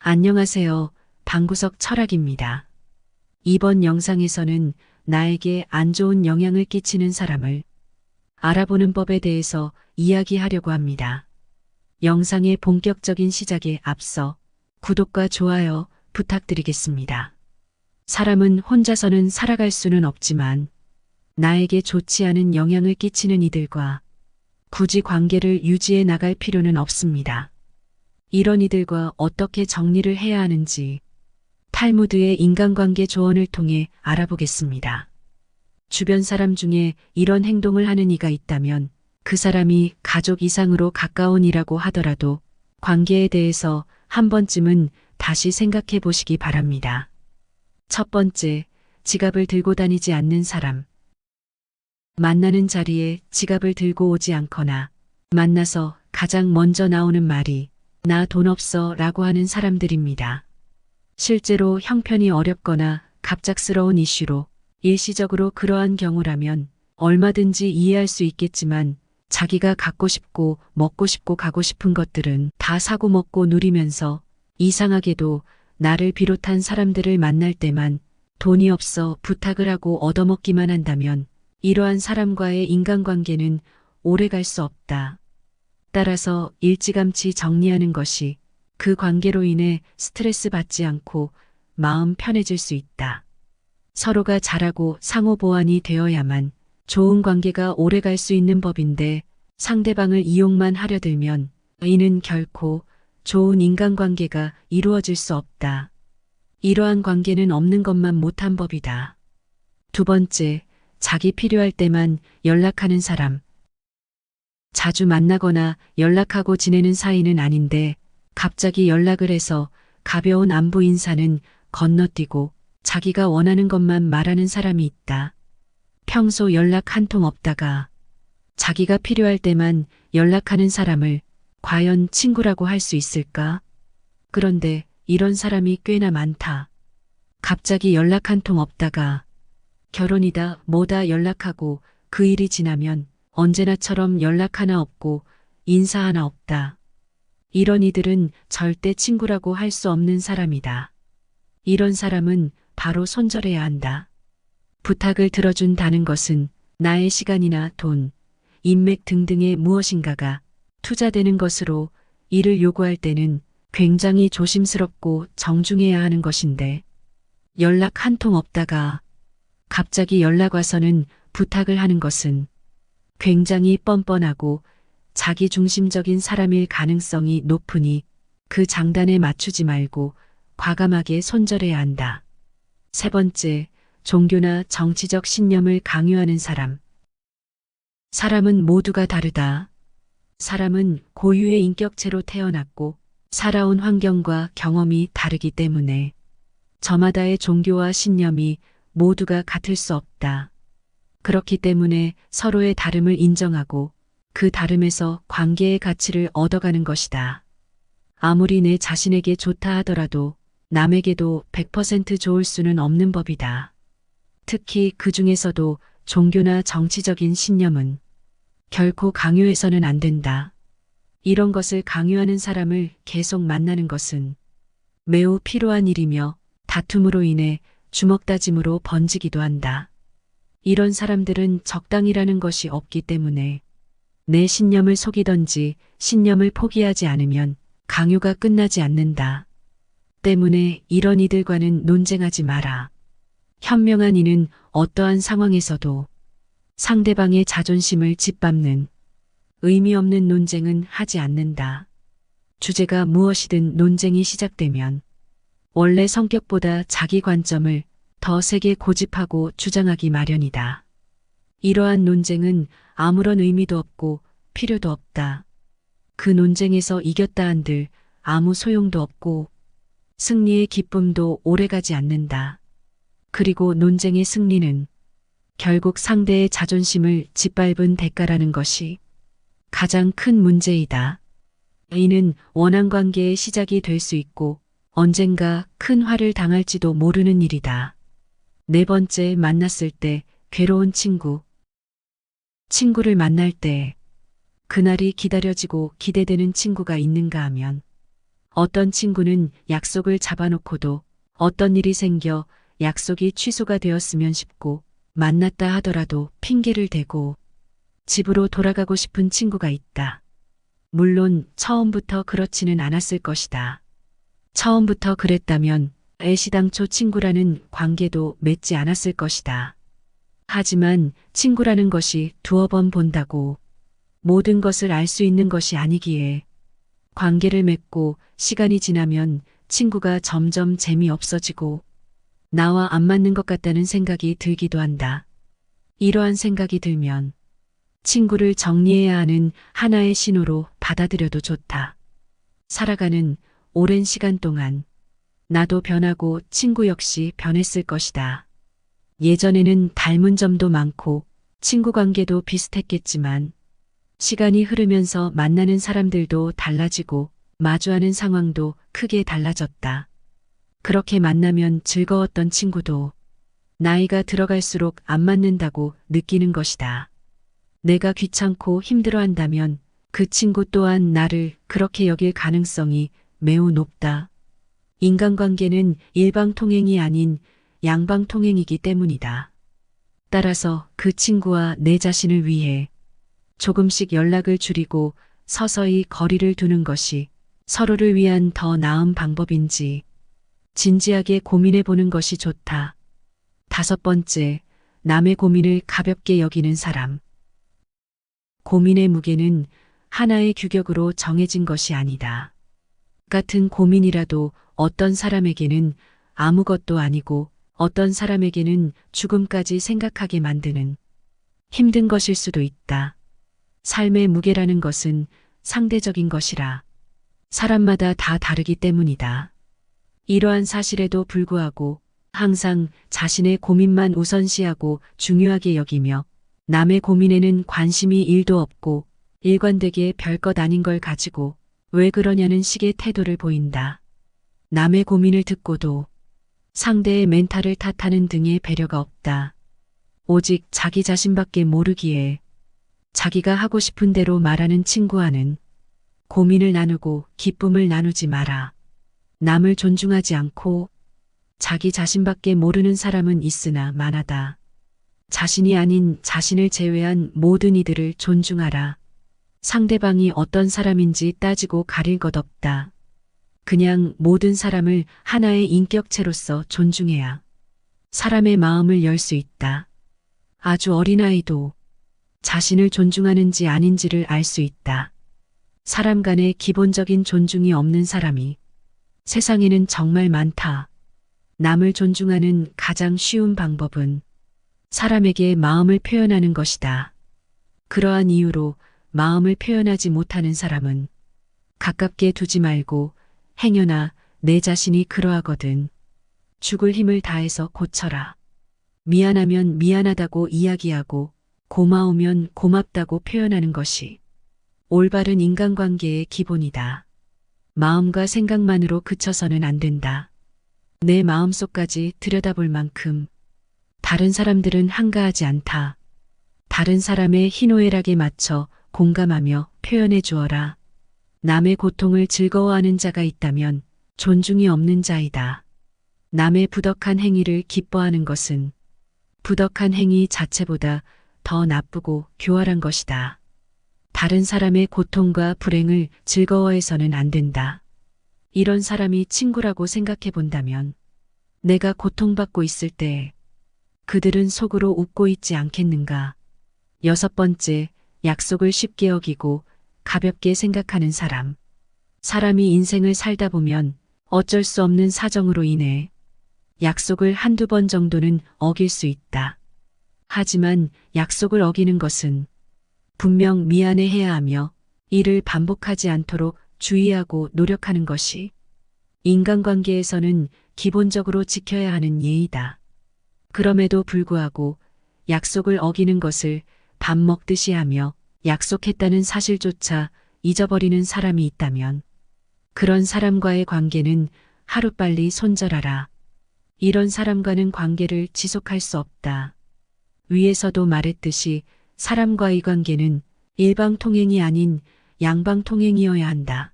안녕하세요. 방구석 철학입니다. 이번 영상에서는 나에게 안 좋은 영향을 끼치는 사람을 알아보는 법에 대해서 이야기하려고 합니다. 영상의 본격적인 시작에 앞서 구독과 좋아요 부탁드리겠습니다. 사람은 혼자서는 살아갈 수는 없지만 나에게 좋지 않은 영향을 끼치는 이들과 굳이 관계를 유지해 나갈 필요는 없습니다. 이런 이들과 어떻게 정리를 해야 하는지 탈무드의 인간관계 조언을 통해 알아보겠습니다. 주변 사람 중에 이런 행동을 하는 이가 있다면 그 사람이 가족 이상으로 가까운 이라고 하더라도 관계에 대해서 한 번쯤은 다시 생각해 보시기 바랍니다. 첫 번째, 지갑을 들고 다니지 않는 사람. 만나는 자리에 지갑을 들고 오지 않거나 만나서 가장 먼저 나오는 말이 나 돈 없어 라고 하는 사람들입니다. 실제로 형편이 어렵거나 갑작스러운 이슈로 일시적으로 그러한 경우라면 얼마든지 이해할 수 있겠지만 자기가 갖고 싶고 먹고 싶고 가고 싶은 것들은 다 사고 먹고 누리면서 이상하게도 나를 비롯한 사람들을 만날 때만 돈이 없어 부탁을 하고 얻어먹기만 한다면 이러한 사람과의 인간관계는 오래 갈 수 없다. 따라서 일찌감치 정리하는 것이 그 관계로 인해 스트레스 받지 않고 마음 편해질 수 있다. 서로가 잘하고 상호 보완이 되어야만 좋은 관계가 오래 갈 수 있는 법인데 상대방을 이용만 하려 들면 이는 결코 좋은 인간관계가 이루어질 수 없다. 이러한 관계는 없는 것만 못한 법이다. 두 번째, 자기 필요할 때만 연락하는 사람. 자주 만나거나 연락하고 지내는 사이는 아닌데 갑자기 연락을 해서 가벼운 안부 인사는 건너뛰고 자기가 원하는 것만 말하는 사람이 있다. 평소 연락 한 통 없다가 자기가 필요할 때만 연락하는 사람을 과연 친구라고 할 수 있을까? 그런데 이런 사람이 꽤나 많다. 갑자기 연락 한 통 없다가 결혼이다 뭐다 연락하고 그 일이 지나면 언제나처럼 연락 하나 없고 인사 하나 없다. 이런 이들은 절대 친구라고 할 수 없는 사람이다. 이런 사람은 바로 손절해야 한다. 부탁을 들어준다는 것은 나의 시간이나 돈, 인맥 등등의 무엇인가가 투자되는 것으로 이를 요구할 때는 굉장히 조심스럽고 정중해야 하는 것인데 연락 한 통 없다가 갑자기 연락 와서는 부탁을 하는 것은 굉장히 뻔뻔하고 자기 중심적인 사람일 가능성이 높으니 그 장단에 맞추지 말고 과감하게 손절해야 한다. 세 번째, 종교나 정치적 신념을 강요하는 사람. 사람은 모두가 다르다. 사람은 고유의 인격체로 태어났고 살아온 환경과 경험이 다르기 때문에 저마다의 종교와 신념이 모두가 같을 수 없다. 그렇기 때문에 서로의 다름을 인정하고 그 다름에서 관계의 가치를 얻어가는 것이다. 아무리 내 자신에게 좋다 하더라도 남에게도 100% 좋을 수는 없는 법이다. 특히 그 중에서도 종교나 정치적인 신념은 결코 강요해서는 안 된다. 이런 것을 강요하는 사람을 계속 만나는 것은 매우 필요한 일이며 다툼으로 인해 주먹다짐으로 번지기도 한다. 이런 사람들은 적당이라는 것이 없기 때문에 내 신념을 속이던지 신념을 포기하지 않으면 강요가 끝나지 않는다. 때문에 이런 이들과는 논쟁하지 마라. 현명한 이는 어떠한 상황에서도 상대방의 자존심을 짓밟는 의미 없는 논쟁은 하지 않는다. 주제가 무엇이든 논쟁이 시작되면 원래 성격보다 자기 관점을 더 세게 고집하고 주장하기 마련이다. 이러한 논쟁은 아무런 의미도 없고 필요도 없다. 그 논쟁에서 이겼다 한들 아무 소용도 없고 승리의 기쁨도 오래가지 않는다. 그리고 논쟁의 승리는 결국 상대의 자존심을 짓밟은 대가라는 것이 가장 큰 문제이다. 이는 원한 관계의 시작이 될 수 있고 언젠가 큰 화를 당할지도 모르는 일이다. 네 번째 만났을 때 괴로운 친구. 친구를 만날 때 그날이 기다려지고 기대되는 친구가 있는가 하면 어떤 친구는 약속을 잡아놓고도 어떤 일이 생겨 약속이 취소가 되었으면 싶고 만났다 하더라도 핑계를 대고 집으로 돌아가고 싶은 친구가 있다. 물론 처음부터 그렇지는 않았을 것이다. 처음부터 그랬다면 애시당초 친구라는 관계도 맺지 않았을 것이다. 하지만 친구라는 것이 두어 번 본다고 모든 것을 알 수 있는 것이 아니기에 관계를 맺고 시간이 지나면 친구가 점점 재미없어지고 나와 안 맞는 것 같다는 생각이 들기도 한다. 이러한 생각이 들면 친구를 정리해야 하는 하나의 신호로 받아들여도 좋다. 살아가는 오랜 시간 동안 나도 변하고 친구 역시 변했을 것이다. 예전에는 닮은 점도 많고 친구 관계도 비슷했겠지만 시간이 흐르면서 만나는 사람들도 달라지고 마주하는 상황도 크게 달라졌다. 그렇게 만나면 즐거웠던 친구도 나이가 들어갈수록 안 맞는다고 느끼는 것이다. 내가 귀찮고 힘들어 한다면 그 친구 또한 나를 그렇게 여길 가능성이 매우 높다. 인간관계는 일방통행이 아닌 양방통행이기 때문이다. 따라서 그 친구와 내 자신을 위해 조금씩 연락을 줄이고 서서히 거리를 두는 것이 서로를 위한 더 나은 방법인지 진지하게 고민해 보는 것이 좋다. 다섯 번째, 남의 고민을 가볍게 여기는 사람. 고민의 무게는 하나의 규격으로 정해진 것이 아니다. 같은 고민이라도 어떤 사람에게는 아무것도 아니고 어떤 사람에게는 죽음까지 생각하게 만드는 힘든 것일 수도 있다. 삶의 무게라는 것은 상대적인 것이라 사람마다 다 다르기 때문이다. 이러한 사실에도 불구하고 항상 자신의 고민만 우선시하고 중요하게 여기며 남의 고민에는 관심이 일도 없고 일관되게 별것 아닌 걸 가지고 왜 그러냐는 식의 태도를 보인다. 남의 고민을 듣고도 상대의 멘탈을 탓하는 등의 배려가 없다. 오직 자기 자신밖에 모르기에 자기가 하고 싶은 대로 말하는 친구와는 고민을 나누고 기쁨을 나누지 마라. 남을 존중하지 않고 자기 자신밖에 모르는 사람은 있으나 많아다. 자신이 아닌 자신을 제외한 모든 이들을 존중하라. 상대방이 어떤 사람인지 따지고 가릴 것 없다. 그냥 모든 사람을 하나의 인격체로서 존중해야 사람의 마음을 열 수 있다. 아주 어린아이도 자신을 존중하는지 아닌지를 알 수 있다. 사람 간의 기본적인 존중이 없는 사람이 세상에는 정말 많다. 남을 존중하는 가장 쉬운 방법은 사람에게 마음을 표현하는 것이다. 그러한 이유로 마음을 표현하지 못하는 사람은 가깝게 두지 말고 행여나 내 자신이 그러하거든. 죽을 힘을 다해서 고쳐라. 미안하면 미안하다고 이야기하고 고마우면 고맙다고 표현하는 것이 올바른 인간관계의 기본이다. 마음과 생각만으로 그쳐서는 안 된다. 내 마음속까지 들여다볼 만큼 다른 사람들은 한가하지 않다. 다른 사람의 희노애락에 맞춰 공감하며 표현해 주어라. 남의 고통을 즐거워하는 자가 있다면 존중이 없는 자이다. 남의 부덕한 행위를 기뻐하는 것은 부덕한 행위 자체보다 더 나쁘고 교활한 것이다. 다른 사람의 고통과 불행을 즐거워해서는 안 된다. 이런 사람이 친구라고 생각해 본다면 내가 고통받고 있을 때 그들은 속으로 웃고 있지 않겠는가. 여섯 번째, 약속을 쉽게 어기고 가볍게 생각하는 사람. 사람이 인생을 살다 보면 어쩔 수 없는 사정으로 인해 약속을 한두 번 정도는 어길 수 있다. 하지만 약속을 어기는 것은 분명 미안해 해야 하며 이를 반복하지 않도록 주의하고 노력하는 것이 인간관계에서는 기본적으로 지켜야 하는 예의다. 그럼에도 불구하고 약속을 어기는 것을 밥 먹듯이 하며 약속했다는 사실조차 잊어버리는 사람이 있다면 그런 사람과의 관계는 하루빨리 손절하라. 이런 사람과는 관계를 지속할 수 없다. 위에서도 말했듯이 사람과의 관계는 일방통행이 아닌 양방통행이어야 한다.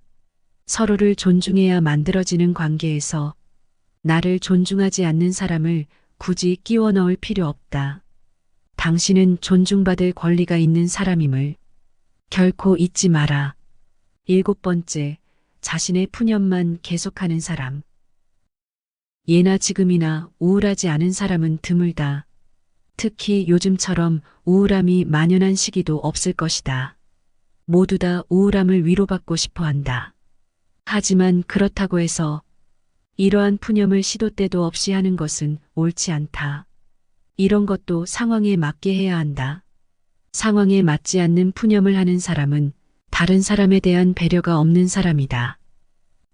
서로를 존중해야 만들어지는 관계에서 나를 존중하지 않는 사람을 굳이 끼워 넣을 필요 없다. 당신은 존중받을 권리가 있는 사람임을 결코 잊지 마라. 일곱 번째, 자신의 푸념만 계속하는 사람. 예나 지금이나 우울하지 않은 사람은 드물다. 특히 요즘처럼 우울함이 만연한 시기도 없을 것이다. 모두 다 우울함을 위로받고 싶어 한다. 하지만 그렇다고 해서 이러한 푸념을 시도 때도 없이 하는 것은 옳지 않다. 이런 것도 상황에 맞게 해야 한다. 상황에 맞지 않는 푸념을 하는 사람은 다른 사람에 대한 배려가 없는 사람이다.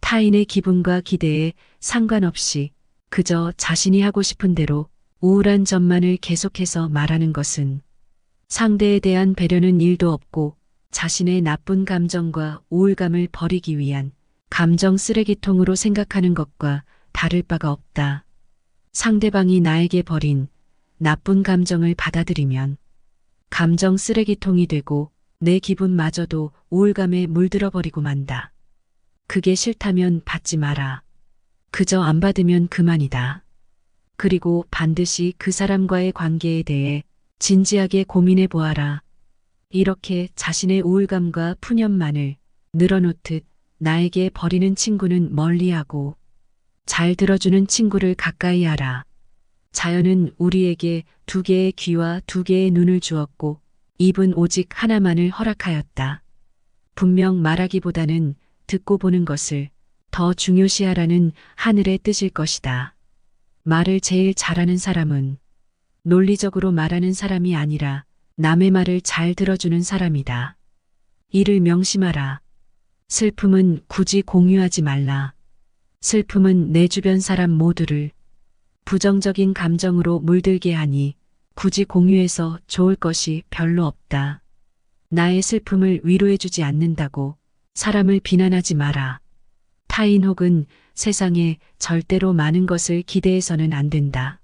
타인의 기분과 기대에 상관없이 그저 자신이 하고 싶은 대로 우울한 점만을 계속해서 말하는 것은 상대에 대한 배려는 일도 없고 자신의 나쁜 감정과 우울감을 버리기 위한 감정 쓰레기통으로 생각하는 것과 다를 바가 없다. 상대방이 나에게 버린 나쁜 감정을 받아들이면 감정 쓰레기통이 되고 내 기분마저도 우울감에 물들어 버리고 만다. 그게 싫다면 받지 마라. 그저 안 받으면 그만이다. 그리고 반드시 그 사람과의 관계에 대해 진지하게 고민해 보아라. 이렇게 자신의 우울감과 푸념만을 늘어놓듯 나에게 버리는 친구는 멀리하고 잘 들어주는 친구를 가까이 하라. 자연은 우리에게 두 개의 귀와 두 개의 눈을 주었고 입은 오직 하나만을 허락하였다. 분명 말하기보다는 듣고 보는 것을 더 중요시하라는 하늘의 뜻일 것이다. 말을 제일 잘하는 사람은 논리적으로 말하는 사람이 아니라 남의 말을 잘 들어주는 사람이다. 이를 명심하라. 슬픔은 굳이 공유하지 말라. 슬픔은 내 주변 사람 모두를 부정적인 감정으로 물들게 하니 굳이 공유해서 좋을 것이 별로 없다. 나의 슬픔을 위로해주지 않는다고 사람을 비난하지 마라. 타인 혹은 세상에 절대로 많은 것을 기대해서는 안 된다.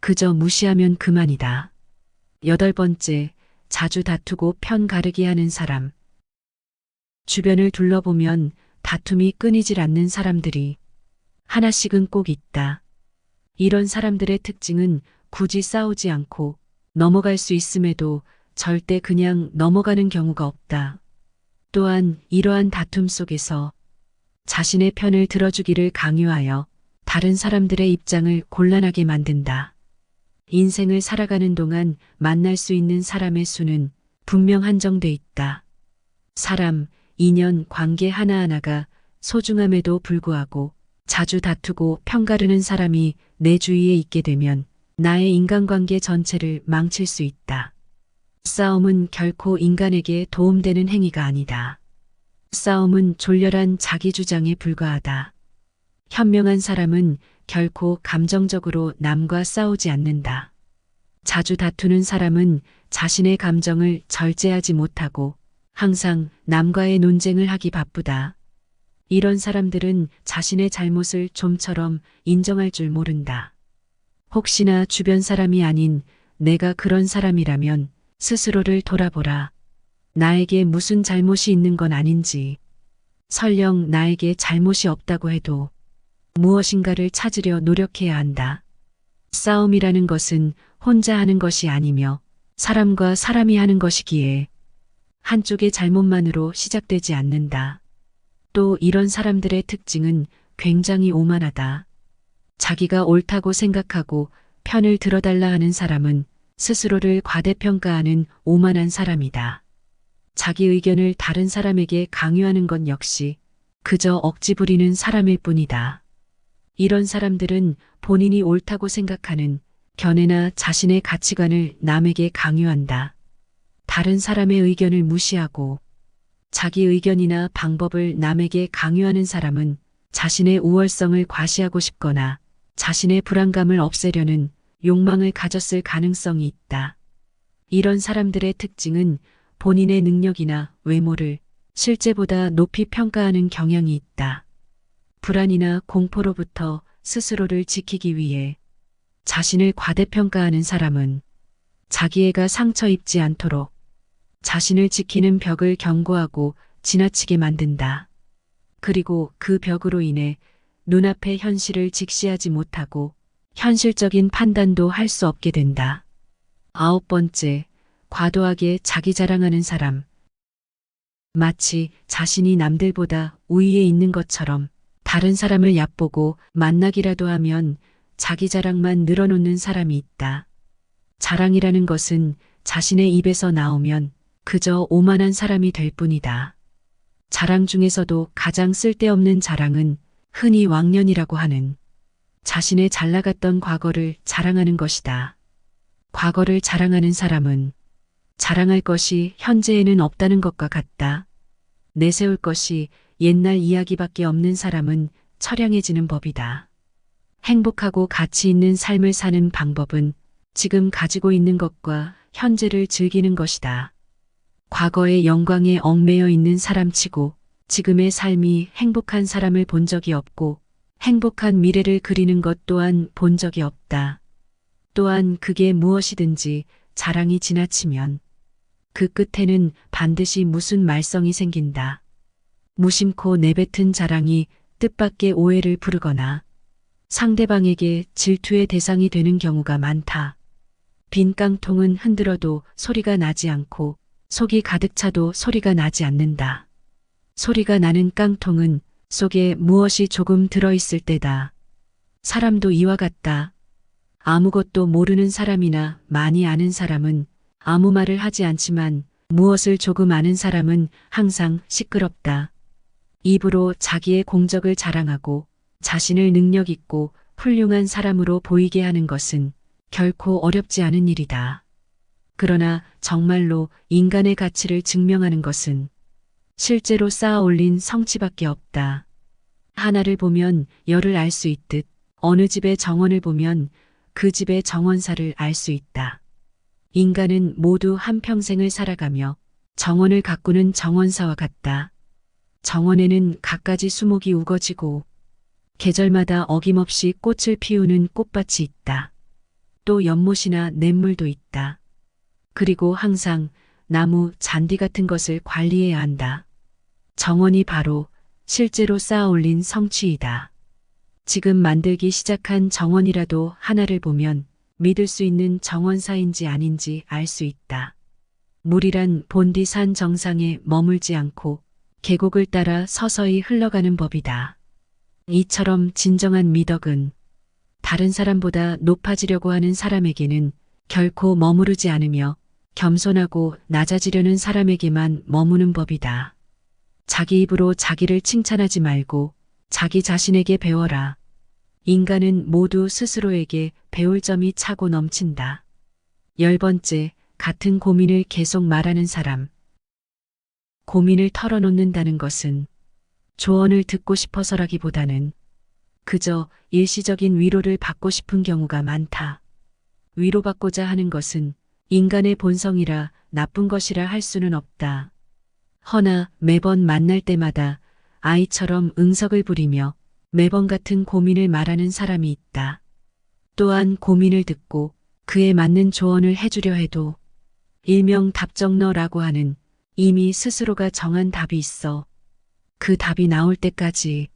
그저 무시하면 그만이다. 여덟 번째, 자주 다투고 편 가르기 하는 사람. 주변을 둘러보면 다툼이 끊이질 않는 사람들이 하나씩은 꼭 있다. 이런 사람들의 특징은 굳이 싸우지 않고 넘어갈 수 있음에도 절대 그냥 넘어가는 경우가 없다. 또한 이러한 다툼 속에서 자신의 편을 들어주기를 강요하여 다른 사람들의 입장을 곤란하게 만든다. 인생을 살아가는 동안 만날 수 있는 사람의 수는 분명 한정돼 있다. 사람, 인연, 관계 하나하나가 소중함에도 불구하고 자주 다투고 편가르는 사람이 내 주위에 있게 되면 나의 인간관계 전체를 망칠 수 있다. 싸움은 결코 인간에게 도움되는 행위가 아니다. 싸움은 졸렬한 자기 주장에 불과하다. 현명한 사람은 결코 감정적으로 남과 싸우지 않는다. 자주 다투는 사람은 자신의 감정을 절제하지 못하고 항상 남과의 논쟁을 하기 바쁘다. 이런 사람들은 자신의 잘못을 좀처럼 인정할 줄 모른다. 혹시나 주변 사람이 아닌 내가 그런 사람이라면 스스로를 돌아보라. 나에게 무슨 잘못이 있는 건 아닌지. 설령 나에게 잘못이 없다고 해도 무엇인가를 찾으려 노력해야 한다. 싸움이라는 것은 혼자 하는 것이 아니며 사람과 사람이 하는 것이기에 한쪽의 잘못만으로 시작되지 않는다. 또 이런 사람들의 특징은 굉장히 오만하다. 자기가 옳다고 생각하고 편을 들어달라 하는 사람은 스스로를 과대평가하는 오만한 사람이다. 자기 의견을 다른 사람에게 강요하는 건 역시 그저 억지 부리는 사람일 뿐이다. 이런 사람들은 본인이 옳다고 생각하는 견해나 자신의 가치관을 남에게 강요한다. 다른 사람의 의견을 무시하고 자기 의견이나 방법을 남에게 강요하는 사람은 자신의 우월성을 과시하고 싶거나 자신의 불안감을 없애려는 욕망을 가졌을 가능성이 있다. 이런 사람들의 특징은 본인의 능력이나 외모를 실제보다 높이 평가하는 경향이 있다. 불안이나 공포로부터 스스로를 지키기 위해 자신을 과대평가하는 사람은 자기애가 상처 입지 않도록 자신을 지키는 벽을 경고하고 지나치게 만든다. 그리고 그 벽으로 인해 눈앞의 현실을 직시하지 못하고 현실적인 판단도 할 수 없게 된다. 아홉 번째, 과도하게 자기 자랑하는 사람. 마치 자신이 남들보다 우위에 있는 것처럼 다른 사람을 얕보고 만나기라도 하면 자기 자랑만 늘어놓는 사람이 있다. 자랑이라는 것은 자신의 입에서 나오면 그저 오만한 사람이 될 뿐이다. 자랑 중에서도 가장 쓸데없는 자랑은 흔히 왕년이라고 하는 자신의 잘 나갔던 과거를 자랑하는 것이다. 과거를 자랑하는 사람은 자랑할 것이 현재에는 없다는 것과 같다. 내세울 것이 옛날 이야기밖에 없는 사람은 처량해지는 법이다. 행복하고 가치 있는 삶을 사는 방법은 지금 가지고 있는 것과 현재를 즐기는 것이다. 과거의 영광에 얽매여 있는 사람치고 지금의 삶이 행복한 사람을 본 적이 없고 행복한 미래를 그리는 것 또한 본 적이 없다. 또한 그게 무엇이든지 자랑이 지나치면 그 끝에는 반드시 무슨 말썽이 생긴다. 무심코 내뱉은 자랑이 뜻밖의 오해를 부르거나 상대방에게 질투의 대상이 되는 경우가 많다. 빈 깡통은 흔들어도 소리가 나지 않고 속이 가득 차도 소리가 나지 않는다. 소리가 나는 깡통은 속에 무엇이 조금 들어있을 때다. 사람도 이와 같다. 아무것도 모르는 사람이나 많이 아는 사람은 아무 말을 하지 않지만 무엇을 조금 아는 사람은 항상 시끄럽다. 입으로 자기의 공적을 자랑하고 자신을 능력 있고 훌륭한 사람으로 보이게 하는 것은 결코 어렵지 않은 일이다. 그러나 정말로 인간의 가치를 증명하는 것은 실제로 쌓아 올린 성취밖에 없다. 하나를 보면 열을 알 수 있듯 어느 집의 정원을 보면 그 집의 정원사를 알 수 있다. 인간은 모두 한평생을 살아가며 정원을 가꾸는 정원사와 같다. 정원에는 갖가지 수목이 우거지고 계절마다 어김없이 꽃을 피우는 꽃밭이 있다. 또 연못이나 냇물도 있다. 그리고 항상 나무, 잔디 같은 것을 관리해야 한다. 정원이 바로 실제로 쌓아 올린 성취이다. 지금 만들기 시작한 정원이라도 하나를 보면 믿을 수 있는 정원사인지 아닌지 알 수 있다. 물이란 본디산 정상에 머물지 않고 계곡을 따라 서서히 흘러가는 법이다. 이처럼 진정한 미덕은 다른 사람보다 높아지려고 하는 사람에게는 결코 머무르지 않으며 겸손하고 낮아지려는 사람에게만 머무는 법이다. 자기 입으로 자기를 칭찬하지 말고 자기 자신에게 배워라. 인간은 모두 스스로에게 배울 점이 차고 넘친다. 열 번째, 같은 고민을 계속 말하는 사람. 고민을 털어놓는다는 것은 조언을 듣고 싶어서라기보다는 그저 일시적인 위로를 받고 싶은 경우가 많다. 위로받고자 하는 것은 인간의 본성이라 나쁜 것이라 할 수는 없다. 허나 매번 만날 때마다 아이처럼 응석을 부리며 매번 같은 고민을 말하는 사람이 있다. 또한 고민을 듣고 그에 맞는 조언을 해주려 해도 일명 답정너라고 하는 이미 스스로가 정한 답이 있어 그 답이 나올 때까지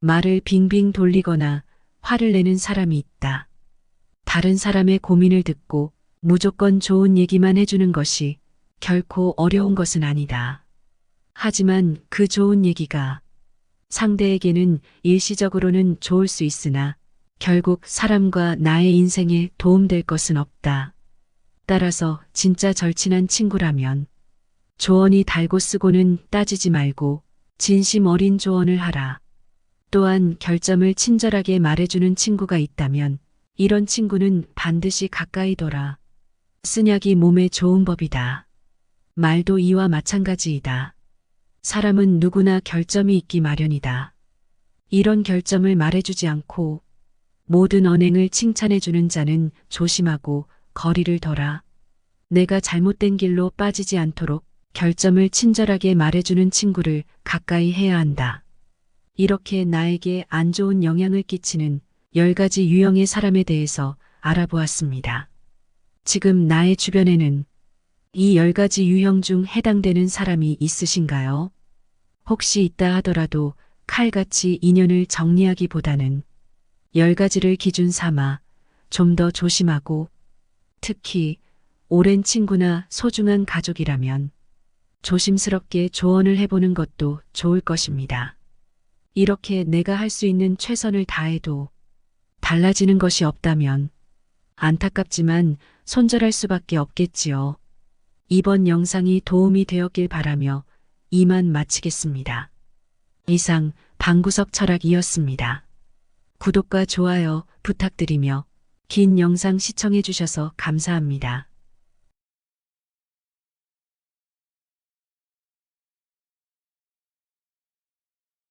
말을 빙빙 돌리거나 화를 내는 사람이 있다. 다른 사람의 고민을 듣고 무조건 좋은 얘기만 해주는 것이 결코 어려운 것은 아니다. 하지만 그 좋은 얘기가 상대에게는 일시적으로는 좋을 수 있으나 결국 사람과 나의 인생에 도움될 것은 없다. 따라서 진짜 절친한 친구라면 조언이 달고 쓰고는 따지지 말고 진심 어린 조언을 하라. 또한 결점을 친절하게 말해주는 친구가 있다면 이런 친구는 반드시 가까이 둬라. 쓴약이 몸에 좋은 법이다. 말도 이와 마찬가지이다. 사람은 누구나 결점이 있기 마련이다. 이런 결점을 말해주지 않고 모든 언행을 칭찬해주는 자는 조심하고 거리를 둬라. 내가 잘못된 길로 빠지지 않도록 결점을 친절하게 말해주는 친구를 가까이 해야 한다. 이렇게 나에게 안 좋은 영향을 끼치는 10가지 유형의 사람에 대해서 알아보았습니다. 지금 나의 주변에는 이 10가지 유형 중 해당되는 사람이 있으신가요? 혹시 있다 하더라도 칼같이 인연을 정리하기보다는 열 가지를 기준 삼아 좀 더 조심하고 특히 오랜 친구나 소중한 가족이라면 조심스럽게 조언을 해보는 것도 좋을 것입니다. 이렇게 내가 할 수 있는 최선을 다해도 달라지는 것이 없다면 안타깝지만 손절할 수밖에 없겠지요. 이번 영상이 도움이 되었길 바라며 이만 마치겠습니다. 이상 방구석 철학이었습니다. 구독과 좋아요 부탁드리며 긴 영상 시청해 주셔서 감사합니다.